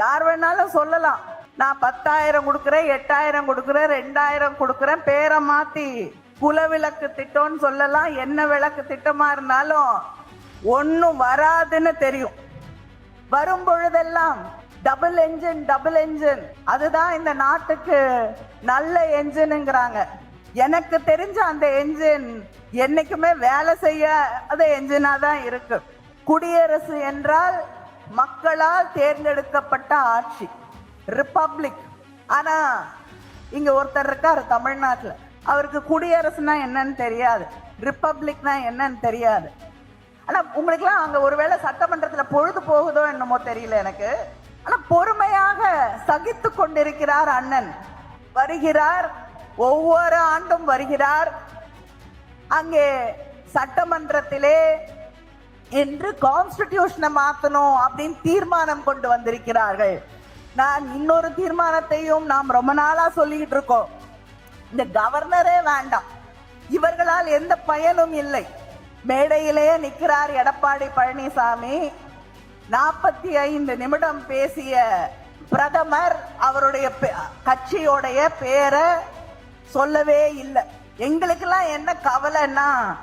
யார் வேணாலும் சொல்லலாம். நான் பத்தாயிரம் கொடுக்குறேன் எட்டாயிரம் கொடுக்குறேன் ரெண்டாயிரம் கொடுக்குறேன் பேரை மாத்தி குலவிளக்கு திட்டம்னு சொல்லலாம். என்ன விளக்கு திட்டமா இருந்தாலும் ஒன்றும் வராதுன்னு தெரியும். வரும் பொழுதெல்லாம் டபுள் என்ஜின் டபுள் என்ஜின் அதுதான் இந்த நாட்டுக்கு நல்ல என்ஜினுங்கிறாங்க எனக்கு தெரிஞ்ச அந்த என்ஜின் என்னைக்குமே வேலை செய்யாத என்ஜினா தான் இருக்கு. குடியரசு என்றால் மக்களால் தேர்ந்தெடுக்கப்பட்ட ஆட்சி ரிப்பப்ளிக் ஆனா இங்க ஒருத்தர் இருக்காரு தமிழ்நாட்டில். அவருக்கு குடியரசுனா என்னன்னு தெரியாது. ரிப்பப்ளிக்னா என்னன்னு தெரியாது. ஆனா உங்களுக்குலாம் அங்க ஒருவேளை சட்டமன்றத்துல பொழுது போகுதோ என்னமோ தெரியல எனக்கு. ஆனா பொறுமையாக சகித்து கொண்டிருக்கிறார் அண்ணன். வருகிறார் ஒவ்வொரு ஆண்டும் வருகிறார். அங்கே சட்டமன்றத்திலே என்று கான்ஸ்டிடியூஷனை மாற்றணும் அப்படின்னு தீர்மானம் கொண்டு வந்திருக்கிறார்கள். நான் இன்னொரு தீர்மானத்தையும் நாம் ரொம்ப நாளா சொல்லிக்கிட்டு இருக்கோம். இந்த கவர்னரே வேண்டாம். இவர்களால் எந்த பயனும் இல்லை. மேடையிலேயே நிற்கிறார் எடப்பாடி பழனிசாமி. நாற்பத்தி ஐந்து நிமிடம் பேசிய பிரதமர் அவருடைய பே- கட்சியோடைய பேரை சொல்லவே இல்லை. எங்களுக்கெல்லாம் என்ன கவலைன்னா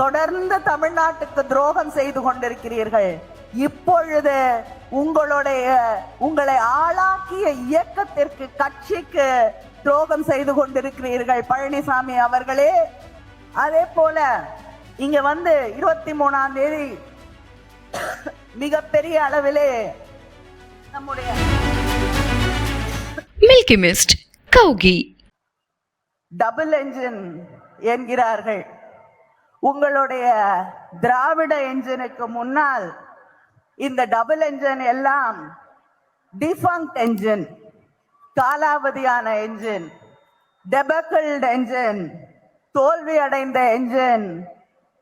தொடர்ந்து தமிழ்நாட்டுக்கு துரோகம் செய்து கொண்டிருக்கிறீர்கள். இப்பொழுது உங்களுடைய உங்களை ஆளாக்கிய இயக்கத்திற்கு கட்சிக்கு துரோகம் செய்து கொண்டிருக்கிறீர்கள். பழனிசாமி அவர்களே அதே போல இங்க வந்து இருபத்தி மூணாம் தேதி மிகப்பெரிய அளவிலே நம்முடைய மில்கி மிஸ்ட் கௌகி டபுள் என்ஜின் என்கிறார்கள். உங்களுடைய திராவிட என்ஜினுக்கு முன்னால் இந்த டபுள் என்ஜின் எல்லாம் டிஃபங்க்ட் என்ஜின் காலாவதியான என்ஜின் டெபக்கிள்ட் என்ஜின் தோல்வி அடைந்த என்ஜின்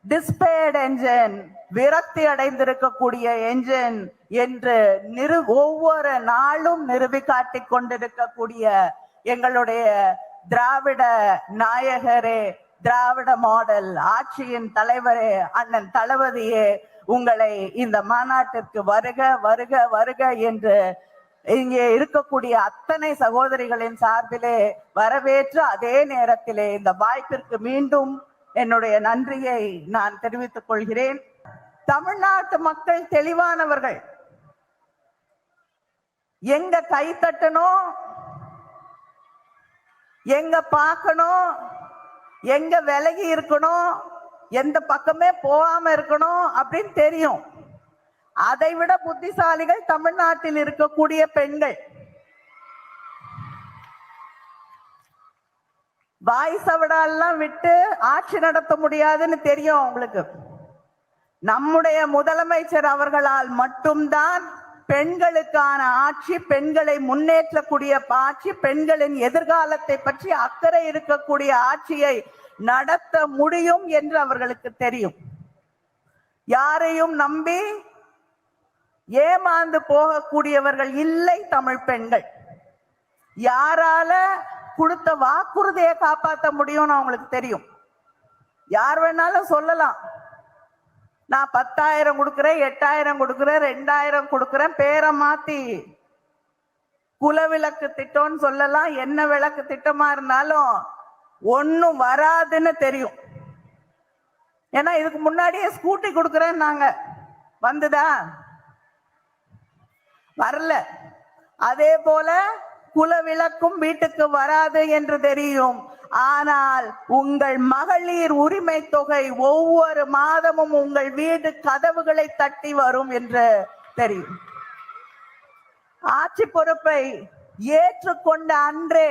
டிஸ்பேர்ட் என்ஜின் விரக்தி அடைந்திருக்கக்கூடிய என்ஜின் என்று நிறு ஒவ்வொரு நாளும் நிறுவி காட்டிக் கொண்டிருக்கக்கூடிய எங்களுடைய திராவிட நாயகரே திராவிட மாடல் ஆட்சியின் தலைவரே அண்ணன் தளபதியே உங்களை இந்த மாநாட்டிற்கு வருக வருக வருக என்று இங்கே இருக்கக்கூடிய அத்தனை சகோதரிகளின் சார்பிலே வரவேற்று அதே நேரத்திலே இந்த வாய்ப்பிற்கு மீண்டும் என்னுடைய நன்றியை நான் தெரிவித்துக் கொள்கிறேன். தமிழ்நாட்டு மக்கள் தெளிவானவர்கள். எங்க கை தட்டணும்? எங்க பார்க்கணும்? எங்க விலகி இருக்கணும்? எந்த பக்கமே போகாம இருக்கணும் அப்படின்னு தெரியும். அதை விட புத்திசாலிகள் தமிழ்நாட்டில் இருக்கக்கூடிய பெண்கள். வாய் சவடாலாம் விட்டு ஆட்சி நடத்த முடியாதுன்னு தெரியும் உங்களுக்கு நம்முடைய முதலமைச்சர் அவர்களால் மட்டும்தான் பெண்களுக்கான ஆட்சி பெண்களை முன்னேற்றக்கூடிய ஆட்சி பெண்களின் எதிர்காலத்தை பற்றி அக்கறை இருக்கக்கூடிய ஆட்சியை நடத்த முடியும் என்று அவர்களுக்கு தெரியும். யாரையும் நம்பி ஏமாந்து போகக்கூடியவர்கள் இல்லை தமிழ் பெண்கள். யாரால கொடுத்த வாக்குறுதியை காப்பாற்ற முடியும்னு அவங்களுக்கு தெரியும். யார் வேணாலும் சொல்லலாம். நான் பத்தாயிரம் கொடுக்குறேன் எட்டாயிரம் கொடுக்குறேன் ரெண்டாயிரம் கொடுக்குறேன் பேரை மாத்தி. குலவிளக்கு திட்டம்னு சொல்லலாம் என்ன விளக்கு திட்டமா இருந்தாலும் ஒன்றும் வராதுன்னு தெரியும். ஏன்னா இதுக்கு முன்னாடியே ஸ்கூட்டி கொடுக்குறேன் நாங்க வந்துதா? வரல. அதே போல குலவிளக்கும் வீட்டுக்கு வராது என்று தெரியும். ஆனால் உங்கள் மகளிர் உரிமை தொகை ஒவ்வொரு மாதமும் உங்கள் வீடு கதவுகளை தட்டி வரும் என்று தெரியும். ஆட்சி பொறுப்பை ஏற்றுக்கொண்ட அன்றே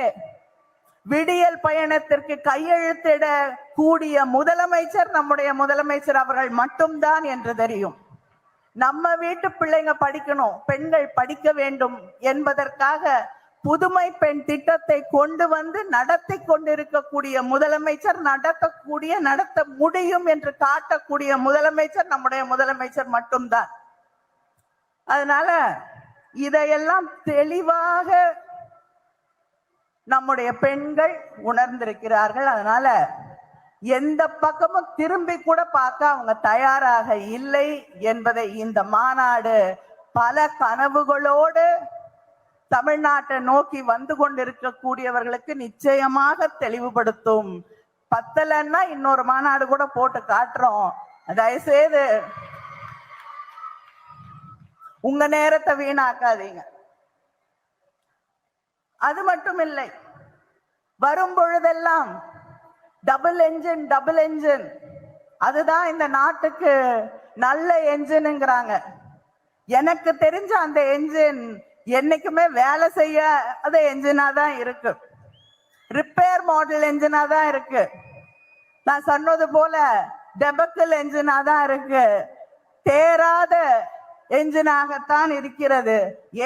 விடியல் பயணத்திற்கு கையெழுத்திட கூடிய முதலமைச்சர் நம்முடைய முதலமைச்சர் அவர்கள் மட்டும்தான் என்று தெரியும். நம்ம வீட்டு பிள்ளைங்க படிக்கணும் பெண்கள் படிக்க வேண்டும் என்பதற்காக புதுமை பெண் திட்டத்தை கொண்டு வந்து நடத்தி கொண்டிருக்கக்கூடிய முதலமைச்சர் நடத்தக்கூடிய நடத்த முடியும் என்று காட்டக்கூடிய முதலமைச்சர் நம்முடைய முதலமைச்சர் மட்டும்தான். அதனால இதையெல்லாம் தெளிவாக நம்முடைய பெண்கள் உணர்ந்திருக்கிறார்கள். அதனால எந்த பக்கமும் திரும்பி கூட பார்க்க அவங்க தயாராக இல்லை என்பதை இந்த மாநாடு பல கனவுகளோடு தமிழ்நாட்டை நோக்கி வந்து கொண்டிருக்கக்கூடியவர்களுக்கு நிச்சயமாக தெளிவுபடுத்தும். பத்தலன்னா இன்னொரு மாநாடு கூட போட்டு காட்டுறோம். தயவுசெய்து உங்க நேரத்தை வீணாக்காதீங்க. அது மட்டும் இல்லை வரும் பொழுதெல்லாம் டபுள் என்ஜின் டபுள் என்ஜின். அதுதான் இந்த நாட்டுக்கு நல்ல என்ஜினுங்கிறாங்க எனக்கு தெரிஞ்ச அந்த என்ஜின் என்னைக்குமே வேலை செய்ய அது என்ஜினா தான் இருக்கு. ரிப்பேர் மாடல் என்ஜினா தான் இருக்கு. நான் சொன்னது போல டெபக்கல் என்ஜினா தான் இருக்கு. தேராத என்ஜினாகத்தான் இருக்கிறது.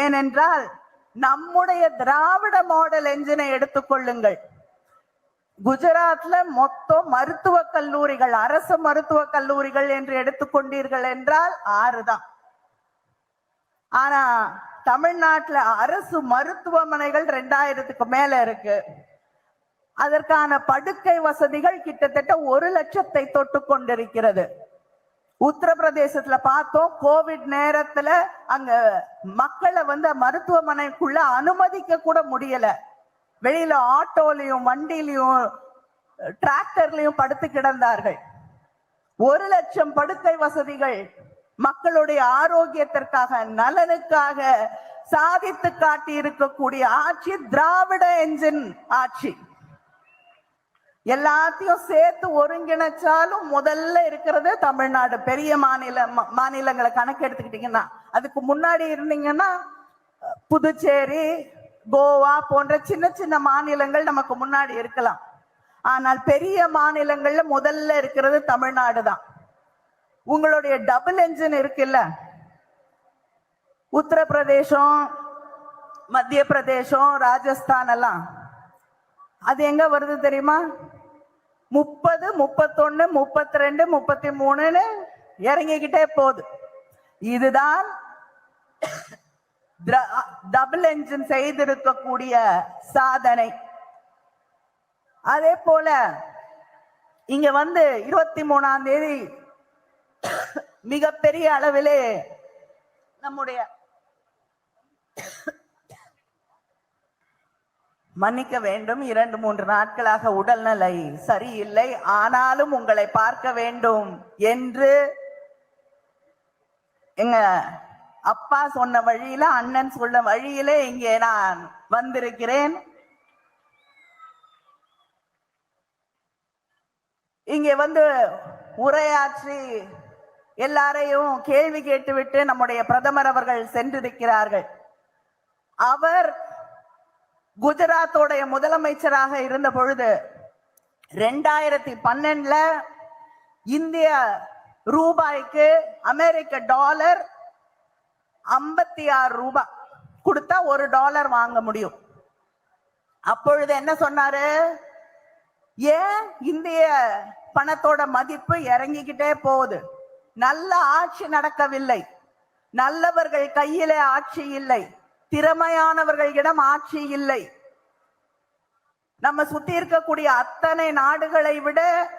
ஏனென்றால் நம்முடைய திராவிட மாடல் என்ஜினை எடுத்துக்கொள்ளுங்கள் குஜராத்ல மொத்தம் மருத்துவ கல்லூரிகள் அரசு மருத்துவ கல்லூரிகள் என்று எடுத்துக்கொண்டீர்கள் என்றால் ஆறு தான் ஆனா தமிழ்நாட்டுல அரசு மருத்துவமனைகள் ரெண்டாயிரத்துக்கு மேல இருக்கு. அதற்கான படுக்கை வசதிகள் கிட்டத்தட்ட ஒரு லட்சத்தை தொட்டு கொண்டிருக்கிறது. உத்தரப்பிரதேசத்துல பார்த்தோம் கோவிட் நேரத்துல அங்க மக்களை வந்து மருத்துவமனைக்குள்ள அனுமதிக்க கூட முடியல. வெளியில ஆட்டோலையும் வண்டிலையும் டிராக்டர்லயும் படுத்து கிடந்தார்கள். ஒரு லட்சம் படுக்கை வசதிகள் மக்களுடைய ஆரோக்கியத்திற்காக நலனுக்காக சாதித்து காட்டி இருக்கக்கூடிய ஆட்சி திராவிட என்ஜின் ஆட்சி. எல்லாத்தையும் சேர்த்து ஒருங்கிணைச்சாலும் முதல்ல இருக்கிறது தமிழ்நாடு. பெரிய மாநில மாநிலங்களை கணக்கு எடுத்துக்கிட்டீங்கன்னா அதுக்கு முன்னாடி இருந்தீங்கன்னா புதுச்சேரி கோவா போன்ற சின்ன சின்ன மாநிலங்கள் நமக்கு முன்னாடி இருக்கலாம். ஆனால் பெரிய மாநிலங்கள்ல முதல்ல இருக்கிறது தமிழ்நாடு தான். உங்களுடைய டபுள் என்ஜின் இருக்குல்ல? உத்தரப்பிரதேசம் மத்திய பிரதேசம் ராஜஸ்தான் எல்லாம். அது எங்க வருது தெரியுமா? முப்பது முப்பத்தொன்னு முப்பத்தி ரெண்டு முப்பத்தி மூணுன்னு இறங்கிக்கிட்டே போகுது. இதுதான் டபுள் என்ஜின் செய்திருக்கக்கூடிய சாதனை. அதே போல இங்க வந்து இருபத்தி மூணாம் தேதி மிகப்பெரிய அளவிலே நம்முடைய மன்னிக்க வேண்டும். இரண்டு மூன்று நாட்களாக உடல்நிலை சரியில்லை. ஆனாலும் உங்களை பார்க்க வேண்டும் என்று எங்க அப்பா சொன்ன வழியில அண்ணன் சொன்ன வழியிலே இங்கே நான் வந்திருக்கிறேன். இங்கே வந்து உரையாற்றி எல்லாரையும் கேள்வி கேட்டுவிட்டு நம்முடைய பிரதமர் அவர்கள் சென்றிருக்கிறார்கள். அவர் குஜராத்தோடைய முதலமைச்சராக இருந்த பொழுது ரெண்டாயிரத்தி பன்னெண்டுல இந்திய ரூபாய்க்கு அமெரிக்க டாலர் ஐம்பத்தி ஆறு ரூபாய் கொடுத்தா ஒரு டாலர் வாங்க முடியும். அப்பொழுது என்ன சொன்னாரு? ஏன் இந்திய பணத்தோட மதிப்பு இறங்கிக்கிட்டே போகுது? நல்ல ஆட்சி நடக்கவில்லை. நல்லவர்கள் கையிலே ஆட்சி இல்லை. திறமையானவர்களிடம் ஆட்சி இல்லை. நம்ம சுத்தி இருக்கக்கூடிய அத்தனை நாடுகளை விட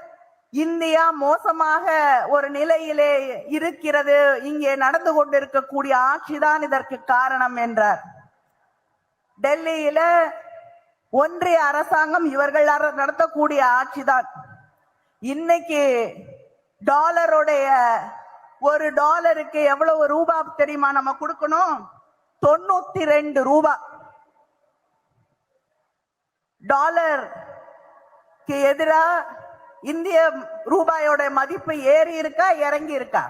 இந்தியா மோசமாக ஒரு நிலையிலே இருக்கிறது. இங்கே நடந்து கொண்டிருக்கக்கூடிய ஆட்சிதான் இதற்கு காரணம் என்றார். டெல்லியில ஒன்றிய அரசாங்கம் இவர்கள் அர- நடத்தக்கூடிய ஆட்சிதான். இன்னைக்கு டாலருடைய ஒரு டாலருக்கு எவ்வளவு ரூபாய் தெரியுமா நம்ம கொடுக்கணும்? தொண்ணூத்தி ரெண்டு ரூபா. டாலருக்கு எதிரா இந்திய ரூபாயோட மதிப்பு ஏறி இருக்கா இறங்கி இருக்கா?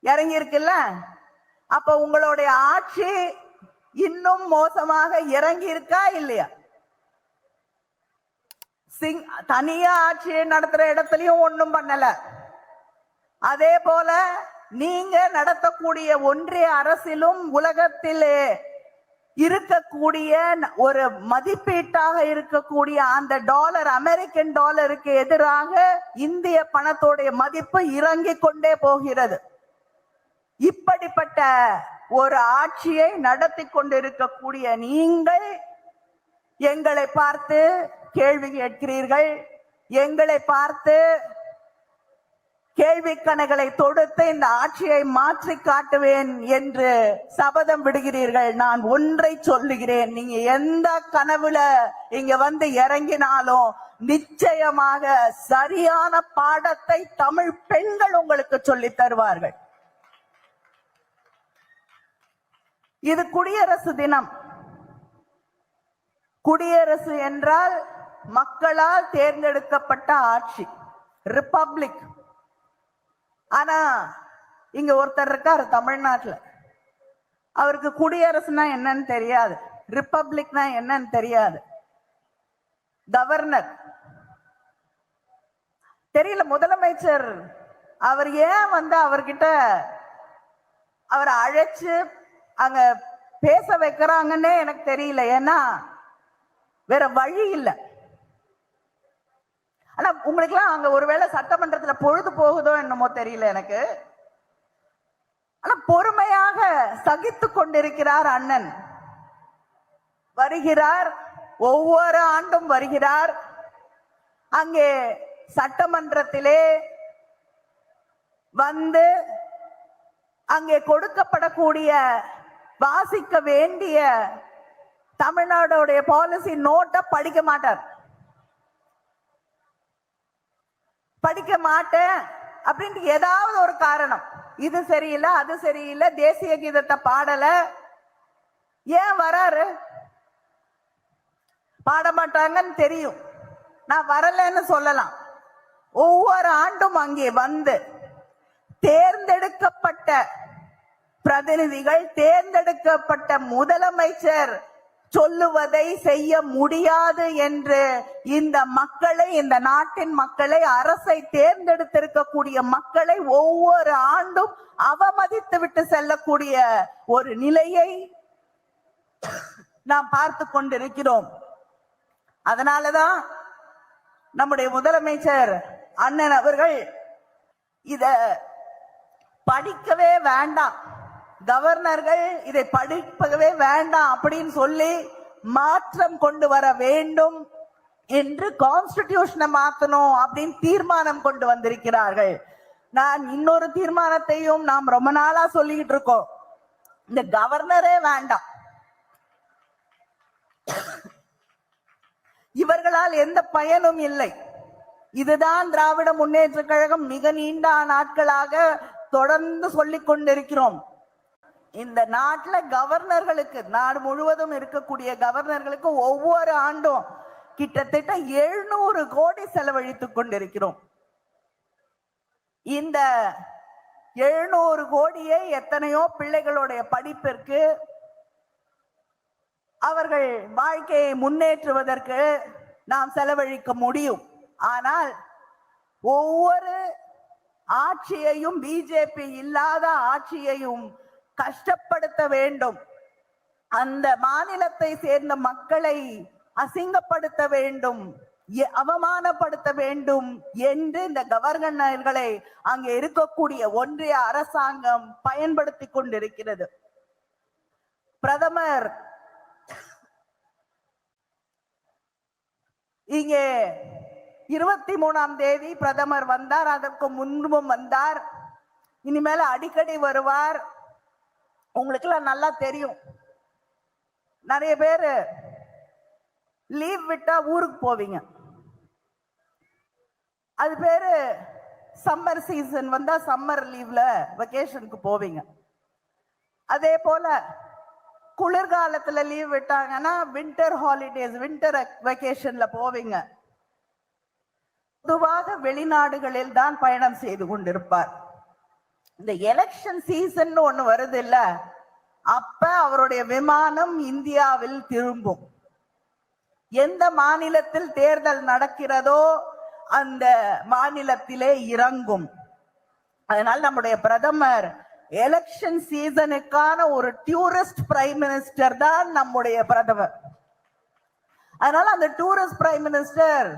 இறங்கி இருக்குல்ல? அப்ப உங்களுடைய ஆட்சி இன்னும் மோசமாக இறங்கி இருக்கா இல்லையா? சிங் தனியா ஆட்சியை நடத்துற இடத்துலயும் ஒன்றும் பண்ணல. அதே போல நீங்க நடத்தக்கூடிய ஒன்றிய அரசிலும் உலகத்திலே இருக்கக்கூடிய ஒரு மதிப்பீட்டாக இருக்கக்கூடிய அந்த டாலர் அமெரிக்கன் டாலருக்கு எதிராக இந்திய பணத்தோடைய மதிப்பு இறங்கிக் கொண்டே போகிறது. இப்படிப்பட்ட ஒரு ஆட்சியை நடத்தி கொண்டிருக்கக்கூடிய நீங்கள் எங்களை பார்த்து கேள்வி கேட்கிறீர்கள்? எங்களை பார்த்து கேள்வி கணைகளை தொடுத்து இந்த ஆட்சியை மாற்றி காட்டுவேன் என்று சபதம் விடுகிறீர்கள். நான் ஒன்றை சொல்லுகிறேன். நீங்க எந்த கனவுல இங்க வந்து இறங்கினாலும் நிச்சயமாக சரியான பாடத்தை தமிழ் பெண்கள் உங்களுக்கு சொல்லி தருவார்கள். இது குடியரசு தினம். குடியரசு என்றால் மக்களால் தேர்ந்தெடுக்கப்பட்ட ஆட்சி ரிப்பப்ளிக் ஆனா இங்க ஒருத்தர் இருக்காரு தமிழ்நாட்டுல. அவருக்கு குடியரசுனா என்னன்னு தெரியாது ரிப்பப்ளிக்னா என்னன்னு தெரியாது. கவர்னர் தெரியல முதலமைச்சர் அவர் ஏன் வந்து அவர்கிட்ட அவரை அழைச்சு அங்க பேச வைக்கிறாங்கன்னே எனக்கு தெரியல. ஏன்னா வேற வழி இல்லை. உங்களுக்குலாம் அங்க ஒருவேளை சட்டமன்றத்துல பொழுது போகுதோ என்னமோ தெரியல எனக்கு. ஆனா பொறுமையாக சகித்து கொண்டிருக்கிறார் அண்ணன். வருகிறார் ஒவ்வொரு ஆண்டும் வருகிறார். அங்கே சட்டமன்றத்திலே வந்து அங்கே கொடுக்கப்படக்கூடிய வாசிக்க வேண்டிய தமிழ்நாடுடைய பாலிசி நோட்டை படிக்க மாட்டார். படிக்க மாட்டேன் அப்படின்ட்டு ஏதாவது ஒரு காரணம். இது சரியில்லை அது சரியில்லை தேசிய கீதத்தை பாடல. ஏன் வராரு? பாட மாட்டாங்கன்னு தெரியும். நான் வரலன்னு சொல்லலாம். ஒவ்வொரு ஆண்டும் அங்கே வந்து தேர்ந்தெடுக்கப்பட்ட பிரதிநிதிகள் தேர்ந்தெடுக்கப்பட்ட முதலமைச்சர் சொல்லுவதை செய்ய முடியாது என்று இந்த மக்களை இந்த நாட்டின் மக்களை அரசை தேர்ந்தெடுத்திருக்கக்கூடிய மக்களை ஒவ்வொரு ஆண்டும் அவமதித்து விட்டு செல்லக்கூடிய ஒரு நிலையை நாம் பார்த்து கொண்டிருக்கிறோம். அதனாலதான் நம்முடைய முதலமைச்சர் அண்ணன் அவர்கள் இத படிக்கவே வேண்டாம். கவர்னர்கள் இதை படிப்பவே வேண்டாம் அப்படின்னு சொல்லி மாற்றம் கொண்டு வர வேண்டும் என்று கான்ஸ்டிடியூஷனை மாத்தணும் அப்படின்னு தீர்மானம் கொண்டு வந்திருக்கிறார்கள். நான் இன்னொரு தீர்மானத்தையும் நாம் ரொம்ப நாளா சொல்லிக்கிட்டு இருக்கோம். இந்த கவர்னரே வேண்டாம். இவர்களால் எந்த பயனும் இல்லை. இதுதான் திராவிட முன்னேற்ற கழகம் மிக நீண்ட நாட்களாக தொடர்ந்து சொல்லிக் கொண்டிருக்கிறோம். இந்த நாட்டில் கவர்னர்களுக்கு நாடு முழுவதும் இருக்கக்கூடிய கவர்னர்களுக்கு ஒவ்வொரு ஆண்டும் கிட்டத்தட்ட எழுநூறு கோடி செலவழித்துக் கொண்டிருக்கிறோம். இந்த எழுநூறு கோடியை எத்தனையோ பிள்ளைகளுடைய படிப்பிற்கு அவர்கள் வாழ்க்கையை முன்னேற்றுவதற்கு நாம் செலவழிக்க முடியும். ஆனால் ஒவ்வொரு ஆட்சியையும் பிஜேபி இல்லாத ஆட்சியையும் கஷ்டப்படுத்த வேண்டும். அந்த மாநிலத்தை சேர்ந்த மக்களை அசிங்கப்படுத்த வேண்டும். எ- அவமானப்படுத்த வேண்டும் என்று இந்த கவர்னர்களை அங்கே இருக்கக்கூடிய ஒன்றிய அரசாங்கம் பயன்படுத்தி கொண்டிருக்கிறது. பிரதமர் இங்கே இருபத்தி மூணாம் தேதி பிரதமர் வந்தார் அதற்கு முன்பும் வந்தார். இனிமேல அடிக்கடி வருவார். உங்களுக்கெல்லாம் நல்லா தெரியும். நிறைய பேர் லீவ் விட்டா ஊருக்கு போவீங்க. அது பேர் சம்மர் சீசன் வந்தா சம்மர் லீவ்ல வெக்கேஷனுக்கு போவீங்க. அதே போல குளிர்காலத்துல லீவ் விட்டாங்கன்னா வின்டர் ஹாலிடேஸ் வின்டர் வெக்கேஷன்ல போவீங்க. பொதுவாக வெளிநாடுகளில் தான் பயணம் செய்து கொண்டிருப்பார். இந்த எலெக்ஷன் சீசன் ஒண்ணு வருது இல்ல அப்ப அவருடைய விமானம் இந்தியாவில் திரும்பும். எந்த மாநிலத்தில் தேர்தல் நடக்கிறதோ அந்த மாநிலத்திலே இறங்கும். அதனால் நம்முடைய பிரதமர் எலெக்ஷன் சீசனுக்கான ஒரு டூரிஸ்ட் பிரைம் மினிஸ்டர் தான் நம்முடைய பிரதமர். அதனால அந்த டூரிஸ்ட் பிரைம் மினிஸ்டர்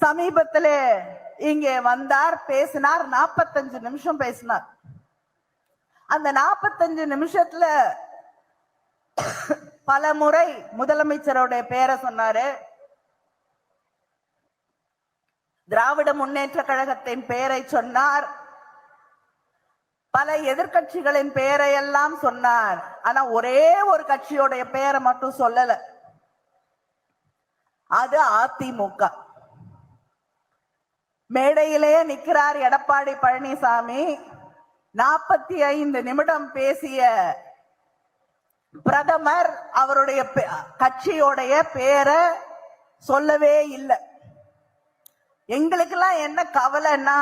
சமீபத்திலே இங்கே வந்தார் பேசினார் நாற்பத்தஞ்சு நிமிஷம் பேசினார். அந்த நாற்பத்தஞ்சு நிமிஷத்துல பல முறை முதலமைச்சருடைய பேரை சொன்னாரு. திராவிட முன்னேற்ற கழகத்தின் பெயரை சொன்னார். பல எதிர்கட்சிகளின் பெயரை எல்லாம் சொன்னார். ஆனா ஒரே ஒரு கட்சியோடைய பெயரை மட்டும் சொல்லல. அது அதிமுக. மேடையிலேயே நிற்கிறார் எடப்பாடி பழனிசாமி. நாற்பத்தி ஐந்து நிமிடம் பேசிய பிரதமர் அவருடைய கட்சியோடைய பேரை சொல்லவே இல்லை. எங்களுக்கெல்லாம் என்ன கவலைன்னா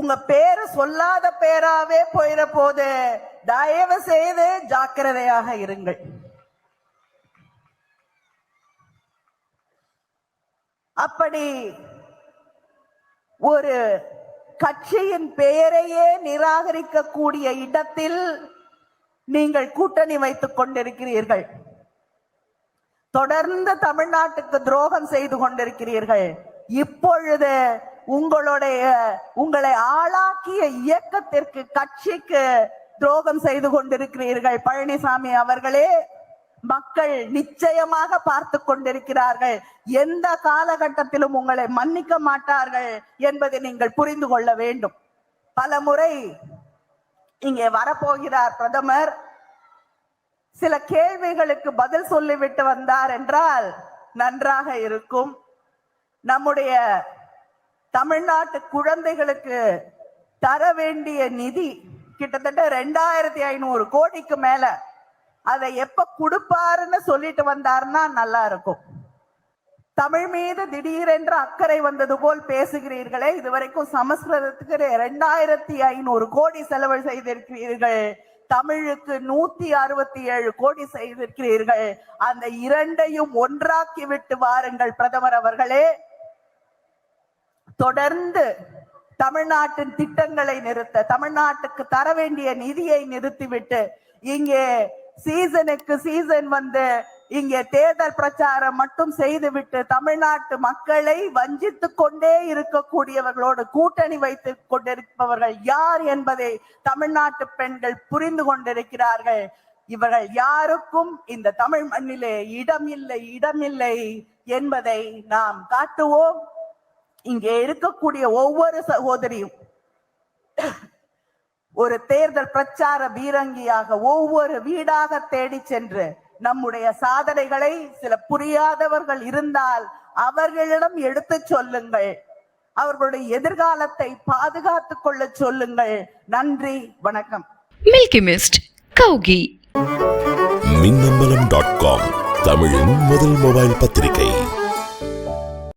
உங்க பேரு சொல்லாத பேராவே போயிட போது தயவு செய்து ஜாக்கிரதையாக இருங்கள். அப்படி ஒரு கட்சியின் பெயரையே நிராகரிக்கக்கூடிய இடத்தில் நீங்கள் கூட்டணி வைத்துக் கொண்டிருக்கிறீர்கள். தொடர்ந்து தமிழ்நாட்டுக்கு துரோகம் செய்து கொண்டிருக்கிறீர்கள். இப்பொழுது உங்களுடைய உங்களை ஆளாக்கிய இயக்கத்திற்கு கட்சிக்கு துரோகம் செய்து கொண்டிருக்கிறீர்கள். பழனிசாமி அவர்களே மக்கள் நிச்சயமாக பார்த்து கொண்டிருக்கிறார்கள். எந்த காலகட்டத்திலும் உங்களை மன்னிக்க மாட்டார்கள் என்பதை நீங்கள் புரிந்து கொள்ள வேண்டும். பல முறை இங்கே வரப்போகிறார் பிரதமர். சில கேள்விகளுக்கு பதில் சொல்லிவிட்டு வந்தார் என்றால் நன்றாக இருக்கும். நம்முடைய தமிழ்நாட்டு குழந்தைகளுக்கு தர வேண்டிய நிதி கிட்டத்தட்ட ரெண்டாயிரத்தி ஐநூறு கோடிக்கு மேல அதை எப்ப கொடுப்பாருன்னு சொல்லிட்டு வந்தாருன்னா நல்லா இருக்கும். தமிழ் மீது திடீரென்று அக்கறை வந்தது போல் பேசுகிறீர்களே இதுவரைக்கும் சமஸ்கிருதத்துக்கு ரெண்டாயிரத்தி ஐநூறு கோடி செலவு செய்திருக்கிறீர்கள். தமிழுக்கு நூத்தி அறுபத்தி ஏழு கோடி செய்திருக்கிறீர்கள். அந்த இரண்டையும் ஒன்றாக்கி விட்டு வாருங்கள் பிரதமர் அவர்களே. தொடர்ந்து தமிழ்நாட்டின் திட்டங்களை நிறுத்த தமிழ்நாட்டுக்கு தர வேண்டிய நிதியை நிறுத்திவிட்டு இங்கே சீசனுக்கு சீசன் வந்து இங்கே தேர்தல் பிரச்சாரம் மட்டும் செய்துவிட்டு தமிழ்நாட்டு மக்களை வஞ்சித்து கொண்டே இருக்கக்கூடியவர்களோடு கூட்டணி வைத்துக் கொண்டிருப்பவர்கள் யார் என்பதை தமிழ்நாட்டு பெண்கள் புரிந்து கொண்டிருக்கிறார்கள். இவர்கள் யாருக்கும் இந்த தமிழ் மண்ணிலே இடம் இல்லை இடமில்லை என்பதை நாம் காட்டுவோம். இங்கே இருக்கக்கூடிய ஒவ்வொரு சகோதரியும் ஒரு தேர்தல் பிரச்சார பீரங்கியாக ஒவ்வொரு வீடாக தேடி சென்று நம்முடைய சாதனைகளை சில புரியாதவர்கள் இருந்தால் அவர்களிடம் எடுத்து சொல்லுங்கள். அவர்களுடைய எதிர்காலத்தை பாதுகாத்துக் கொள்ள சொல்லுங்கள். நன்றி வணக்கம். Milky Mist, Kaugi. Minnambalam dot com தமிழின் முதல் மொபைல் பத்திரிகை.